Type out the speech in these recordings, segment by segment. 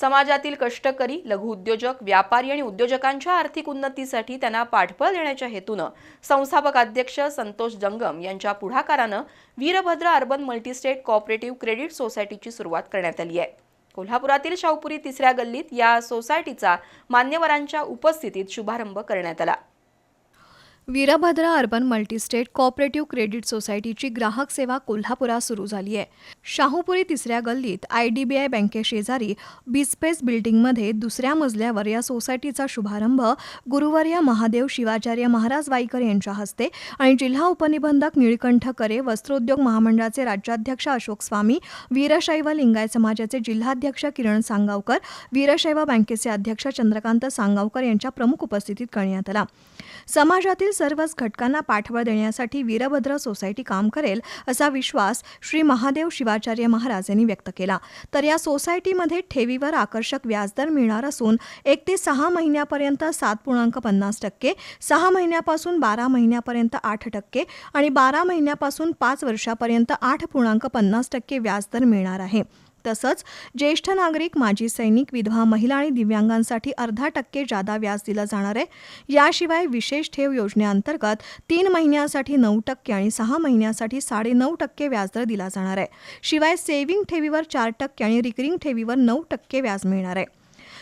समाजातील कष्टकरी लघुउद्योजक व्यापारी आणि उद्योजकांच्या आर्थिक उन्नतीसाठी त्यांना पाठबळ देण्याच्या हेतूनं संस्थापक अध्यक्ष संतोष जंगम यांच्या पुढाकारानं Veerbhadra urban multistate cooperative credit सोसायटीची सुरुवात करण्यात आली आहे. कोल्हापुरातील शाहूपुरी तिसऱ्या गल्लीत या सोसायटीचा मान्यवरांच्या उपस्थितीत शुभारंभ करण्यात आला. Veerbhadra urban multistate cooperative credit सोसायटीची ग्राहक सेवा कोल्हापुरात सुरू झाली आहे. शाहूपुरी तिसऱ्या गल्लीत आय डी बी आय बँकेशेजारी बिस्पेस बिल्डिंगमध्ये दुसऱ्या मजल्यावर या सोसायटीचा शुभारंभ गुरुवर्य महादेव शिवाचार्य महाराज वाईकर यांच्या हस्ते आणि जिल्हा उपनिबंधक निळकंठ करे वस्त्रोद्योग महामंडळाचे राज्याध्यक्ष अशोक स्वामी वीरशैव लिंगाय समाजाचे जिल्हाध्यक्ष किरण सांगावकर वीरशैव बँकेचे अध्यक्ष चंद्रकांत सांगावकर यांच्या प्रमुख उपस्थितीत करण्यात आला. समाजातील सर्वच घटकांना पाठबळ देण्यासाठी वीरभद्र सोसायटी काम करेल असा विश्वास श्री महादेव शिवाचार्य महाराज यांनी व्यक्त केला. तर या सोसायटीमध्ये ठेवीवर आकर्षक व्याजदर मिळणार असून एक ते सहा महिन्यापर्यंत सात पूर्णांक पन्नास टक्के सहा महिन्यापासून बारा महिन्यापर्यंत आठ टक्के आणि बारा महिन्यापासून पाच वर्षापर्यंत आठ पूर्णांक पन्नास टक्के व्याजदर मिळणार आहे. तसंच ज्येष्ठ नागरिक माजी सैनिक विधवा महिला आणि दिव्यांगांसाठी अर्धा टक्के जादा व्याज दिलं जाणार आहे. याशिवाय विशेष ठेव योजनेअंतर्गत तीन महिन्यासाठी नऊ टक्के आणि सहा महिन्यासाठी साडेनऊ टक्के व्याजदर दिला जाणार आहे. शिवाय सेव्हिंग ठेवीवर चार टक्के आणि रिकरिंग ठेवीवर नऊ टक्के व्याज मिळणार आहे.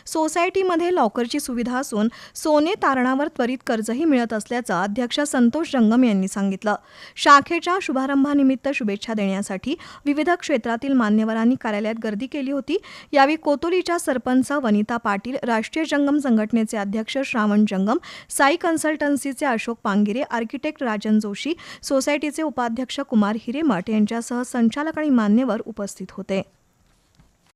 सोसायटीमध्ये लॉकरची सुविधा असून सोने तारणावर त्वरित कर्जही मिळत असल्याचं अध्यक्ष संतोष जंगम यांनी सांगितलं. शाखेच्या शुभारंभानिमित्त शुभेच्छा देण्यासाठी विविध क्षेत्रातील मान्यवरांनी कार्यालयात गर्दी केली होती. यावेळी कोतोलीच्या सरपंच वनिता पाटील राष्ट्रीय जंगम संघटनेचे अध्यक्ष श्रावण जंगम साई कन्सल्टन्सीचे अशोक पांगिरे आर्किटेक्ट राजन जोशी सोसायटीचे उपाध्यक्ष कुमार हिरेमठ यांच्यासह संचालक आणि मान्यवर उपस्थित होते.